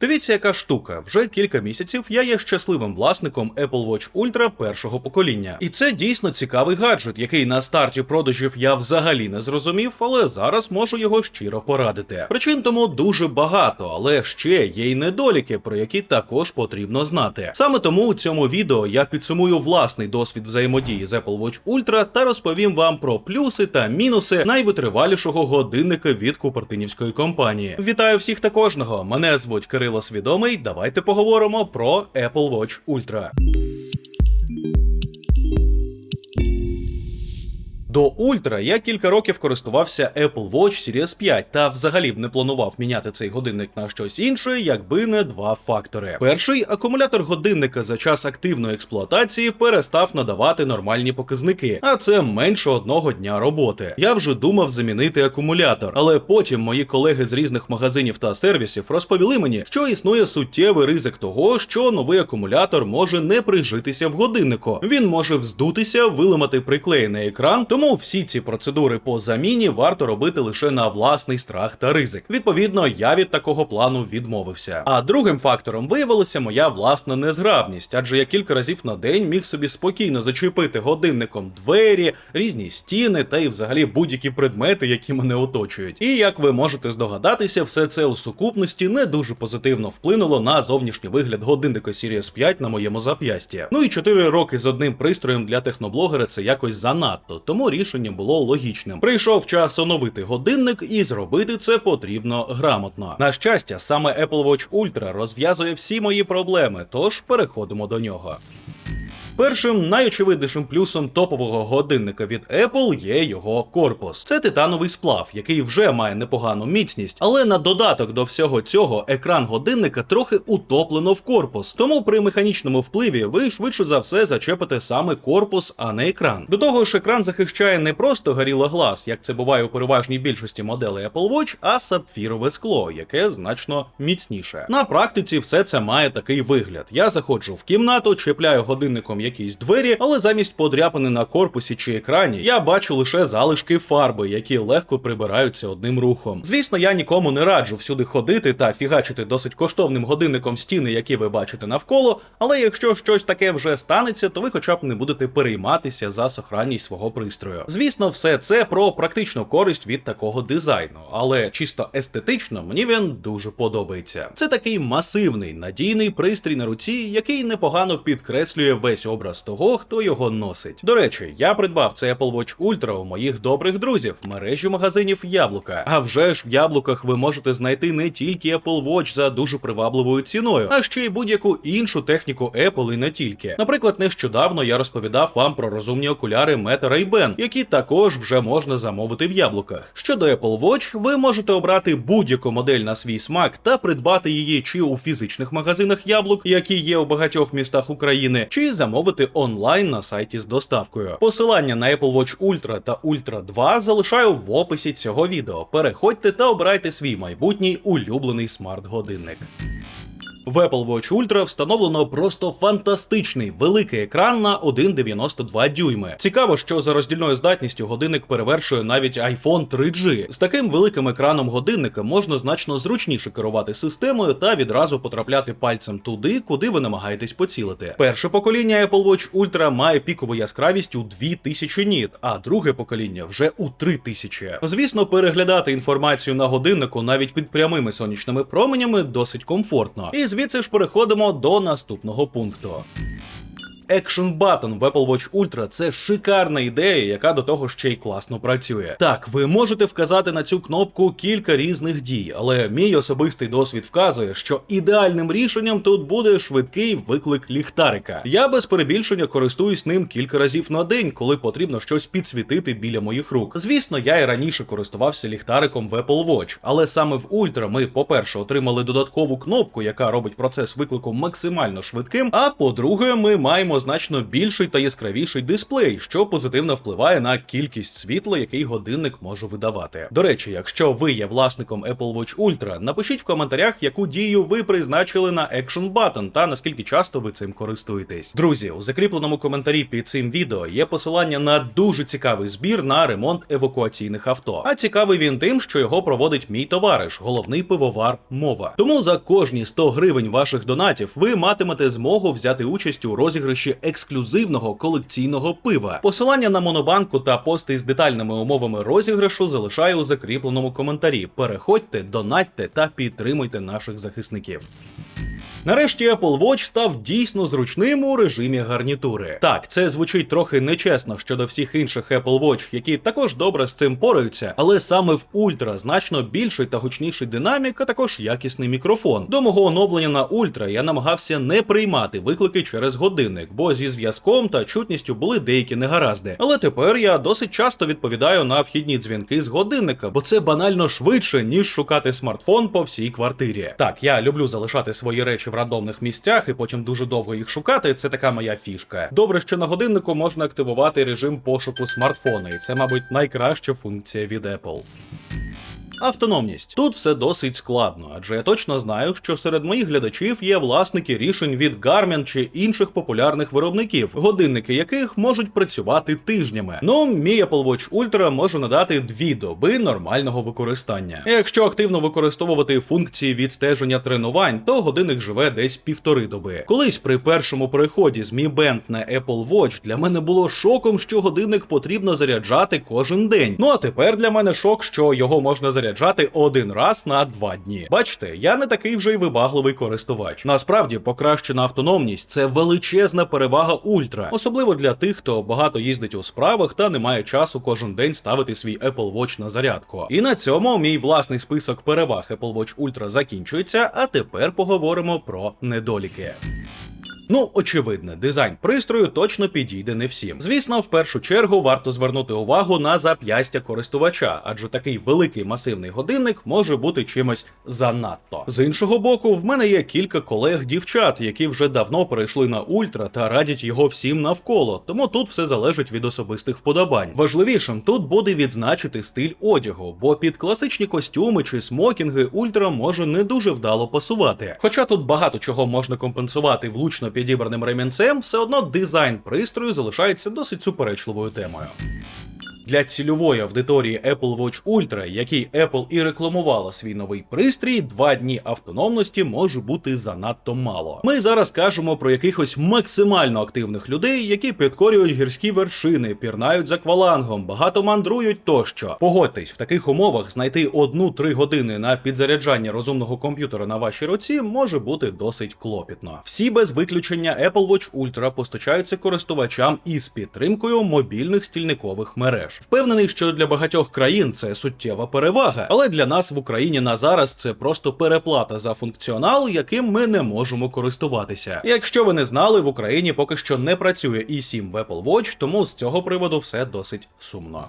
Дивіться, яка штука. Вже кілька місяців я є щасливим власником Apple Watch Ultra першого покоління. І це дійсно цікавий гаджет, який на старті продажів я взагалі не зрозумів, але зараз можу його щиро порадити. Причин тому дуже багато, але ще є й недоліки, про які також потрібно знати. Саме тому у цьому відео я підсумую власний досвід взаємодії з Apple Watch Ultra та розповім вам про плюси та мінуси найвитривалішого годинника від Купертинівської компанії. Вітаю всіх та кожного! Мене звуть Кирило. Давайте поговоримо про Apple Watch Ultra. До Ультра я кілька років користувався Apple Watch Series 5 та взагалі б не планував міняти цей годинник на щось інше, якби не два фактори. Перший акумулятор годинника за час активної експлуатації перестав надавати нормальні показники, а це менше одного дня роботи. Я вже думав замінити акумулятор, але потім мої колеги з різних магазинів та сервісів розповіли мені, що існує суттєвий ризик того, що новий акумулятор може не прижитися в годиннику. Він може вздутися, виламати приклеєний екран. Тому всі ці процедури по заміні варто робити лише на власний страх та ризик. Відповідно, я від такого плану відмовився. А другим фактором виявилася моя власна незграбність, адже я кілька разів на день міг собі спокійно зачепити годинником двері, різні стіни та й взагалі будь-які предмети, які мене оточують. І як ви можете здогадатися, все це у сукупності не дуже позитивно вплинуло на зовнішній вигляд годинника Series 5 на моєму зап'ясті. Ну і 4 роки з одним пристроєм для техноблогера це якось занадто, тому рішення було логічним. Прийшов час оновити годинник, і зробити це потрібно грамотно. На щастя, саме Apple Watch Ultra розв'язує всі мої проблеми, тож переходимо до нього. Першим найочевиднішим плюсом топового годинника від Apple є його корпус. Це титановий сплав, який вже має непогану міцність, але на додаток до всього цього екран годинника трохи утоплено в корпус. Тому при механічному впливі ви швидше за все зачепите саме корпус, а не екран. До того ж, екран захищає не просто горіло глаз, як це буває у переважній більшості моделей Apple Watch, а сапфірове скло, яке значно міцніше. На практиці все це має такий вигляд. Я заходжу в кімнату, чіпляю годинником якісь двері, але замість подряпини на корпусі чи екрані я бачу лише залишки фарби, які легко прибираються одним рухом. Звісно, я нікому не раджу всюди ходити та фігачити досить коштовним годинником стіни, які ви бачите навколо. Але якщо щось таке вже станеться, то ви хоча б не будете перейматися за сохранність свого пристрою. Звісно, все це про практичну користь від такого дизайну, але чисто естетично мені він дуже подобається. Це такий масивний надійний пристрій на руці, який непогано підкреслює весь образ того, хто його носить. До речі, я придбав цей Apple Watch Ultra у моїх добрих друзів, мережі магазинів Яблука. А вже ж в яблуках ви можете знайти не тільки Apple Watch за дуже привабливою ціною, а ще й будь-яку іншу техніку Apple і не тільки. Наприклад, нещодавно я розповідав вам про розумні окуляри Meta Ray-Ban, які також вже можна замовити в яблуках. Щодо Apple Watch, ви можете обрати будь-яку модель на свій смак та придбати її чи у фізичних магазинах яблук, які є у багатьох містах України, чи замовити онлайн на сайті з доставкою. Посилання на Apple Watch Ultra та Ultra 2 залишаю в описі цього відео. Переходьте та обирайте свій майбутній улюблений смарт-годинник. В Apple Watch Ultra встановлено просто фантастичний великий екран на 1,92 дюйми. Цікаво, що за роздільною здатністю годинник перевершує навіть iPhone 3G. З таким великим екраном годинника можна значно зручніше керувати системою та відразу потрапляти пальцем туди, куди ви намагаєтесь поцілити. Перше покоління Apple Watch Ultra має пікову яскравість у 2000 ніт, а друге покоління вже у 3000. Звісно, переглядати інформацію на годиннику навіть під прямими сонячними променями досить комфортно. І звідси ж переходимо до наступного пункту. Action Button в Apple Watch Ultra це шикарна ідея, яка до того ще й класно працює. Так, ви можете вказати на цю кнопку кілька різних дій, але мій особистий досвід вказує, що ідеальним рішенням тут буде швидкий виклик ліхтарика. Я без перебільшення користуюсь ним кілька разів на день, коли потрібно щось підсвітити біля моїх рук. Звісно, я і раніше користувався ліхтариком в Apple Watch, але саме в Ultra ми, по-перше, отримали додаткову кнопку, яка робить процес виклику максимально швидким. А по-друге, ми маємо значно більший та яскравіший дисплей, що позитивно впливає на кількість світла, який годинник може видавати. До речі, якщо ви є власником Apple Watch Ultra, напишіть в коментарях, яку дію ви призначили на Action Button та наскільки часто ви цим користуєтесь. Друзі, у закріпленому коментарі під цим відео є посилання на дуже цікавий збір на ремонт евакуаційних авто. А цікавий він тим, що його проводить мій товариш, головний пивовар мова. Тому за кожні 100 гривень ваших донатів ви матимете змогу взяти участь у розіграші ексклюзивного колекційного пива. Посилання на монобанку та пости з детальними умовами розіграшу залишаю у закріпленому коментарі. Переходьте, донатьте та підтримуйте наших захисників. Нарешті Apple Watch став дійсно зручним у режимі гарнітури. Так, це звучить трохи нечесно щодо всіх інших Apple Watch, які також добре з цим пораються, але саме в Ultra значно більший та гучніший динамік, а також якісний мікрофон. До мого оновлення на Ultra я намагався не приймати виклики через годинник, бо зі зв'язком та чутністю були деякі негаразди. Але тепер я досить часто відповідаю на вхідні дзвінки з годинника, бо це банально швидше, ніж шукати смартфон по всій квартирі. Так, я люблю залишати свої речі в рандомних місцях і потім дуже довго їх шукати. Це така моя фішка. Добре, що на годиннику можна активувати режим пошуку смартфона, і це, мабуть, найкраща функція від Apple. Автономність тут все досить складно, адже я точно знаю, що серед моїх глядачів є власники рішень від Garmin чи інших популярних виробників, годинники яких можуть працювати тижнями. Ну, мій Apple Watch Ultra може надати дві доби нормального використання. Якщо активно використовувати функції відстеження тренувань, то годинник живе десь півтори доби. Колись при першому переході з Mi Band на Apple Watch для мене було шоком, що годинник потрібно заряджати кожен день. Ну а тепер для мене шок, що його можна заряджати один раз на два дні. Бачите, я не такий вже й вибагливий користувач. Насправді, покращена автономність це величезна перевага ультра, особливо для тих, хто багато їздить у справах та не має часу кожен день ставити свій Apple Watch на зарядку. І на цьому мій власний список переваг Apple Watch Ultra закінчується. А тепер поговоримо про недоліки. Ну, очевидно, дизайн пристрою точно підійде не всім. Звісно, в першу чергу варто звернути увагу на зап'ястя користувача, адже такий великий масивний годинник може бути чимось занадто. З іншого боку, в мене є кілька колег-дівчат, які вже давно перейшли на ультра та радять його всім навколо, тому тут все залежить від особистих вподобань. Важливішим тут буде відзначити стиль одягу, бо під класичні костюми чи смокінги ультра може не дуже вдало пасувати. Хоча тут багато чого можна компенсувати влучно підібраним ремінцем, все одно дизайн пристрою залишається досить суперечливою темою. Для цільової аудиторії Apple Watch Ultra, якій Apple і рекламувала свій новий пристрій, два дні автономності може бути занадто мало. Ми зараз кажемо про якихось максимально активних людей, які підкорюють гірські вершини, пірнають за квалангом, багато мандрують тощо. Погодьтесь, в таких умовах знайти одну-три години на підзаряджання розумного комп'ютера на вашій руці може бути досить клопітно. Всі без виключення Apple Watch Ultra постачаються користувачам із підтримкою мобільних стільникових мереж. Впевнений, що для багатьох країн це суттєва перевага, але для нас в Україні на зараз це просто переплата за функціонал, яким ми не можемо користуватися. Якщо ви не знали, в Україні поки що не працює i7 в Apple Watch, тому з цього приводу все досить сумно.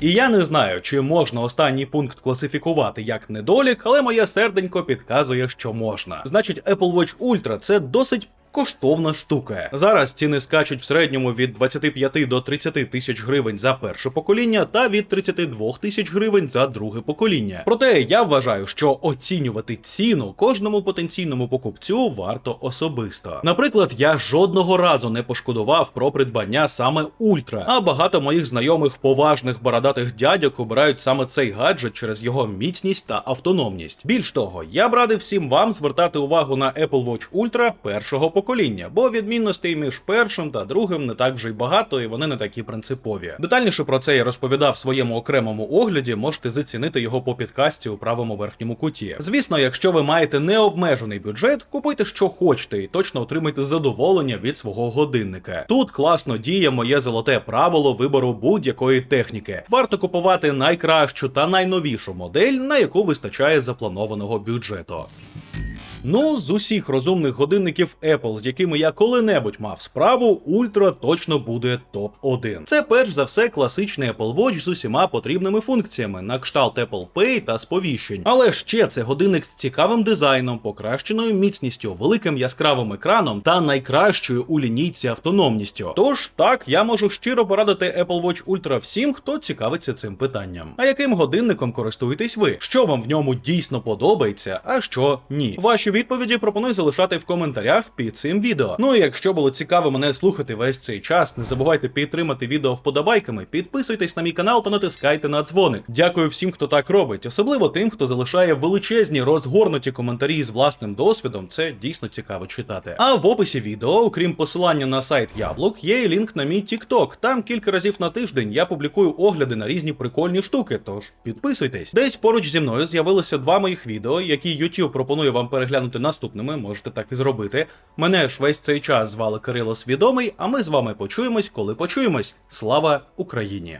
І я не знаю, чи можна останній пункт класифікувати як недолік, але моє серденько підказує, що можна. Значить, Apple Watch Ultra це досить. Коштовна штука. Зараз ціни скачуть в середньому від 25 до 30 тисяч гривень за перше покоління та від 32 тисяч гривень за друге покоління. Проте я вважаю, що оцінювати ціну кожному потенційному покупцю варто особисто. Наприклад, я жодного разу не пошкодував про придбання саме ультра, а багато моїх знайомих поважних бородатих дядьок обирають саме цей гаджет через його міцність та автономність. Більш того, я б радив всім вам звертати увагу на Apple Watch Ultra першого покоління покоління, бо відмінностей між першим та другим не так вже й багато, і вони не такі принципові. Детальніше про це я розповідав в своєму окремому огляді. Можете зацінити його по підкасті у правому верхньому куті. Звісно, якщо ви маєте необмежений бюджет, купуйте що хочете, і точно отримайте задоволення від свого годинника. Тут класно діє моє золоте правило вибору будь-якої техніки. Варто купувати найкращу та найновішу модель, на яку вистачає запланованого бюджету. Ну, з усіх розумних годинників Apple, з якими я коли-небудь мав справу, Ultra точно буде топ-1. Це перш за все класичний Apple Watch з усіма потрібними функціями, на кшталт Apple Pay та сповіщень. Але ще це годинник з цікавим дизайном, покращеною міцністю, великим яскравим екраном та найкращою у лінійці автономністю. Тож так, я можу щиро порадити Apple Watch Ultra всім, хто цікавиться цим питанням. А яким годинником користуєтесь ви? Що вам в ньому дійсно подобається, а що ні? Ваші відповіді пропоную залишати в коментарях під цим відео. Ну і якщо було цікаво мене слухати весь цей час, не забувайте підтримати відео вподобайками, підписуйтесь на мій канал та натискайте на дзвоник. Дякую всім, хто так робить, особливо тим, хто залишає величезні розгорнуті коментарі з власним досвідом. Це дійсно цікаво читати. А в описі відео, окрім посилання на сайт Яблук, є і лінк на мій TikTok. Там кілька разів на тиждень я публікую огляди на різні прикольні штуки. Тож підписуйтесь. Десь поруч зі мною з'явилося два моїх відео, які YouTube пропонує вам переглянути наступними. Можете так і зробити. Мене ж весь цей час звали Кирило Свідомий, а ми з вами почуємось, коли почуємось. Слава Україні!